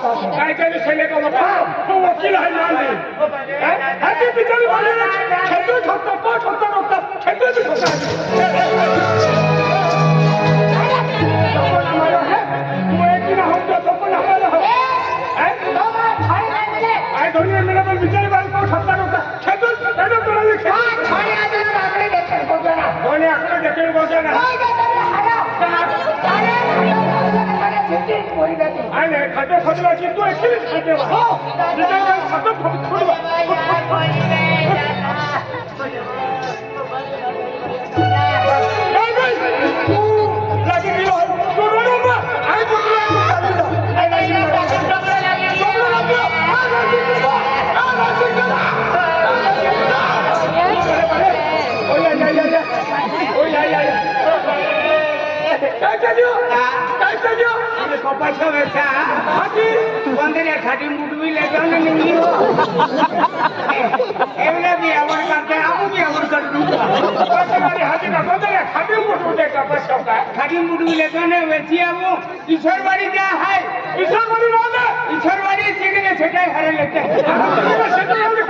काय काय सैन्य का बाबा तो वकील आहे मान ह्याचे बिचारी बोलले छेत्र छोटा तो छोटा मोठा छेत्र भी छोटा ধনী আঁকড়ে দেখে বলছে না 아니 아니 갈때 가져가지 또 애끼리 पैसा वैसा बंदे ने खाटी मुट भी ले जाओ नहीं एवले भी अवर करते आपको भी अवर कर दूं पैसे वाले हाथ का बंदे ने खाटी मुट भी लेता पैसा का खाटी मुट भी लेता ने वैसी आपको ईश्वर वाली जा है ईश्वर वाली ना ईश्वर वाली ठीक है छटाई हरे लेते हैं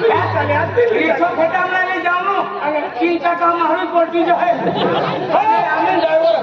ત્રીસો ફટાકડા લઈ જવાનું. અને ચીન ટકા મારું પહોંચી જાય અમે ડ્રાઈવર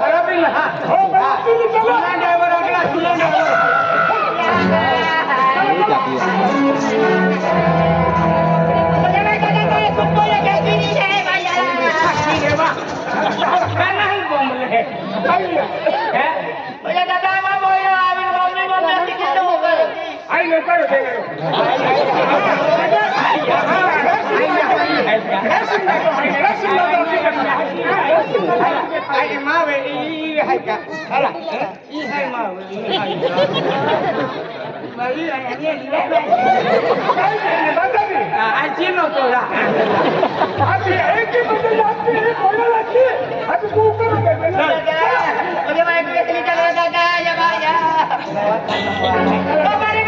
Bye-bye.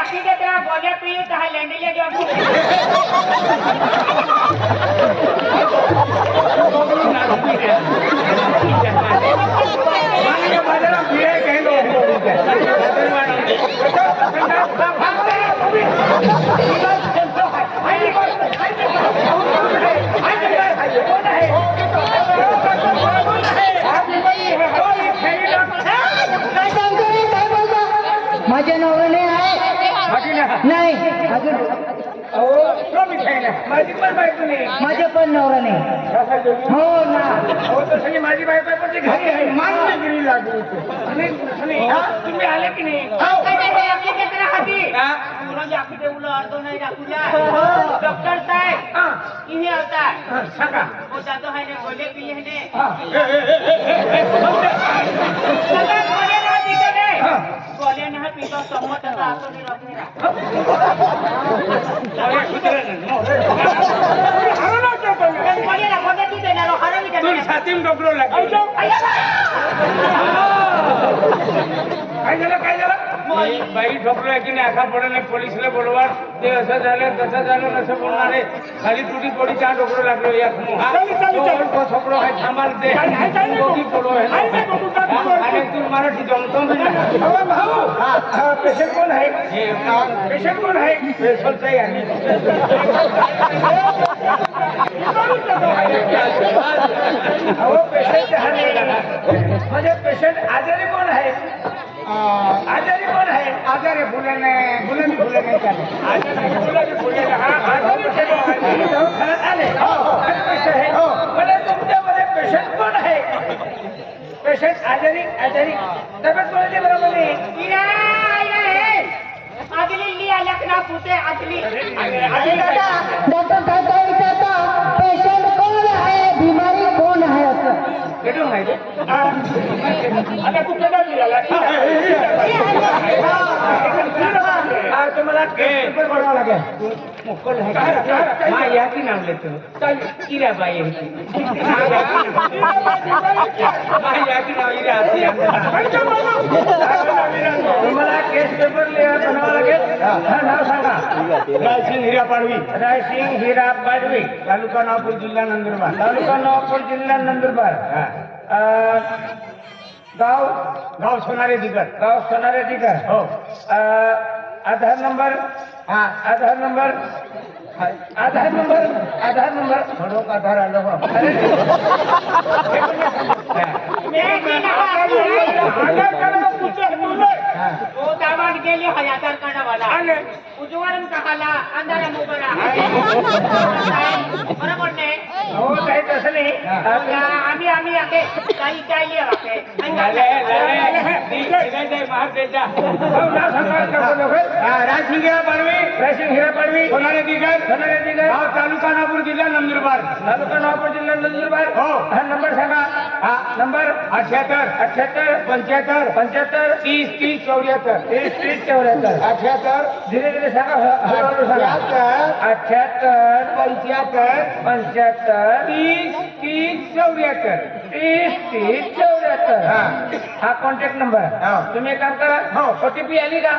मागे बाजारात फिराय काही माझ्या नवऱ्याने आहे अजून माझी पण बायको नाही. माझ्या पण नवरा नाही. हो ना. माझी बायको पण घरी आहे. मान्यगिरी नाही, तुम्ही आले की नाही? हो. हा? हो, हो. डॉक्टर साहेब हा, इन्हीं होता है हा, सांगा वो दादो তোর সাতিম ডগলো লাগে কাই গেল কাই গেল मी बाई ठोकलोय की नाही असा पडेल पोलिसला बोलवा. ते असं झालं तसं झालं असं बोलणार आहे. खाली तुटी पोडी चहा ठोकरो लागलो या ठोकरो काय थांबाल ते. तुम्हाला जमतो पेशंट कोण आहे? पेशंट कोण आहे? पेशंट आहे म्हणजे पेशंट आजारी कोण आहे? आजारी कोण आहे? आजारी फुलाने फुलाने फुलाने चालेल आजारी मुलाची मुलीला, हा, आजारी आले. पैसे आहे. मला तुमच्यामध्ये पेशंट कोण आहे? पेशंट आजारी आजारी. तब्येत कोणाची बरोबर नाही हे. पुते डॉक्टर काय विचारता पेशंट कोण आहे? बिमारी कोण आहे असं? भेटून माहिती आता हा, तुम्हाला केस पेपर बनवावा लागेल मोकळ आहे मा या की नाव लेतो इरा बाई मा या की नाव इरा असते तुम्हाला केस पेपर लिहा लागेल हा, नाव सांगा रायसिंग हिरा पाडवी रायसिंग हिरा पाडवी तालुका नागपूर जिल्हा नंदुरबार. तालुका नागपूर जिल्हा नंदुरबार. गाव? गाव सोनारे दिगर गाव सोनारे दिगर हो. आधार नंबर? हा. Aadhaar number? Aadhaar number? Aadhaar number? थोडं आधार आलं. आधार. हा. वो दामाद गेली है आधार कार्ड वाला आणि उजवाडून कहाला अंधारा मोबाईल बरोबर नाही हो काही तसं नाही. आम्ही आम्ही आगे काही काही रायसिंग हिरा पाडवी रायसिंग हिरा पाडवी. सोनारे दिगर. सोनारे दिगर. तालुका नागपूर जिल्हा नंदुरबार. तालुका नागपूर जिल्हा नंदुरबार. हो. हा नंबर सांगा. हा नंबर अठ्याहत्तर अठ्याहत्तर पंच्याहत्तर पंच्याहत्तर तीस तीस चौऱ्याहत्तर. तीस तीस चौऱ्याहत्तर. अठ्याहत्तर. धीरे धीरे सांगा ह- हळूहळू सांगा. अठ्याहत्तर. पंच्याहत्तर. पंच्याहत्तर तीस तीस चौऱ्याहत्तर. तीस तीस चौऱ्याहत्तर. हा. हा कॉन्टॅक्ट नंबर हो. तुम्ही एक काम करा. हो. ओटीपी आली का?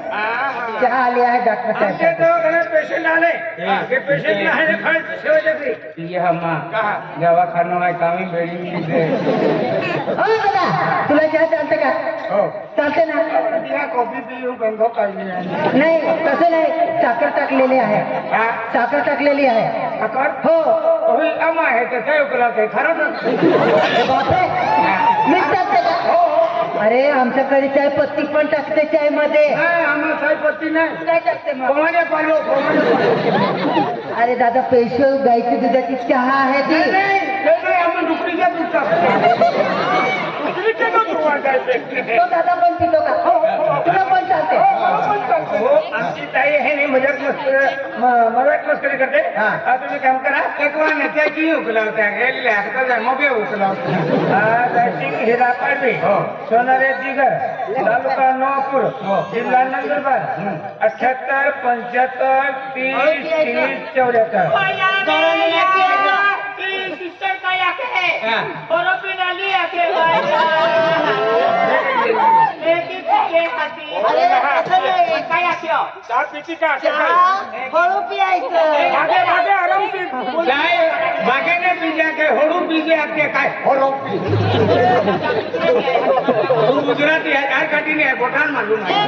हा, हो नाही चहा आले पिऊन आहे डॉक्टर आमच्या साहेब दवाखान्यात पेशंट आले. ते पेशंट आहे ना खरं सेवेच्या फ्री दवाखाना आहे कामी बेडी मिळते हो दादा तुला चहा चालतं का? हो. चालते ना? तिला कॉफी पिऊ गंध काढली आहे. नाही तसं नाही. साखर टाकलेली आहे. हा? साखर टाकलेली आहे. साखर? हो. होय, आम्हा आहे त्याचा उपलब्ध आहे. खरं ना हे. बापरे मीठ टाकते का? अरे आमच्याकडे चाय पत्ती पण टाकते चायमध्ये नाही आम्हाला साईपत्ती नाही. काय टाकते मग? कोमाने पालो कोमाने अरे दादा स्पेशल गाईची दुधाची चहा आहे ती. नाही, दादा पण पितो का? तुला पण चालते हो आमची ताई आहे नाही मजाक मजाक मस्करी करते. हा. तुम्ही काम करा. एक वेळा नेत्याची उकलावत्या गेलेल्या आता मोबे उकलावत्या हा दर्शिक हिरा हो. सोनारे दिगर तालुका नवापूर जिल्हा नंदुरबार. अठ्याहत्तर पंच्याहत्तर तीस तीस चौऱ्याहत्तर सिस्टर काय आके हाँ। बरोबर आली आके लेकिन ये खाती अरे, तसं नाही. काय आख्यो चहा पिती का हळू पियायचं. मागे मागे आराम से काय बागेने पिज्जा के होडू पिजे आपके काय? होरो तू गुजराती आहे काय काठीने आहे? बोटान मालूम आहे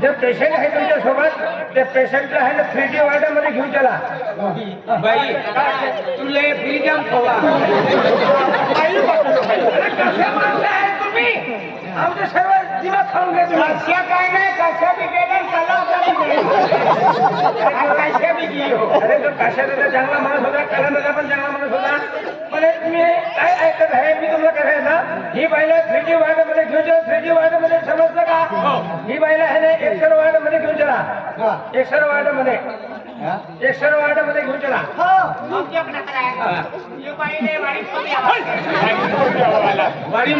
जे पेशंट आहे तुमच्यासोबत ते पेशंटला आहे ना थ्री डी वॉर्डमध्ये घेऊन चला. बाई तुले खोवा. आमचे सर्व जीवा खाऊन घेतो कशा काय नाही कशा बी गेलं कला कशा बी गेलो अरे तो काशा दादा चांगला माणूस होता कला दादा पण चांगला माणूस होता. पण एक मी काय ऐकत आहे मी तुम्हाला काय ना ही बाईला थ्री डी वार्डमध्ये घेऊन चला थ्री डी वार्डमध्ये समजलं का? ही. बाईला आहे ना एक्सर वार्डमध्ये घेऊन चला. एक्सर वार्डमध्ये एक्सर वार्डमध्ये घेऊन चला. वाडी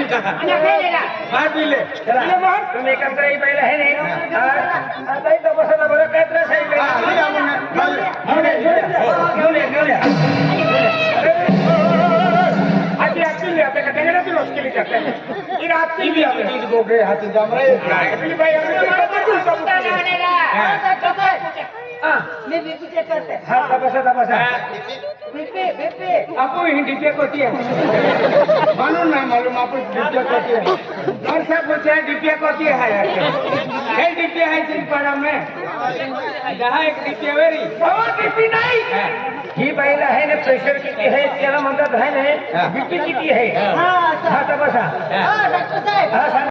तुम्ही एक काम ही बाईला आहे नाही. आ- आता इथं बरं. काय त्रास आहे ही? घेऊन या, घेऊन या. आधी आतील रोज केली जाते ही हाती. आपली आम्ही तिला बघू शकतो. हा. मी बीपी चेक करते. हा तपासा तपासा बीपी बीपी. आपण ही होती आहे म्हणून नाही मालूम आपण होती पूछे डिटेक होती है हे डीपी आहे चिंचपाडा में दहा एक डीपी आहे वेरी बाबा किती नाही. ही. बाईला आहे ना प्रेशर किती आहे त्याला म्हणतात आहे ना बीपी किती आहे हा? असं हा तपासा हा डॉक्टर साहेब. हा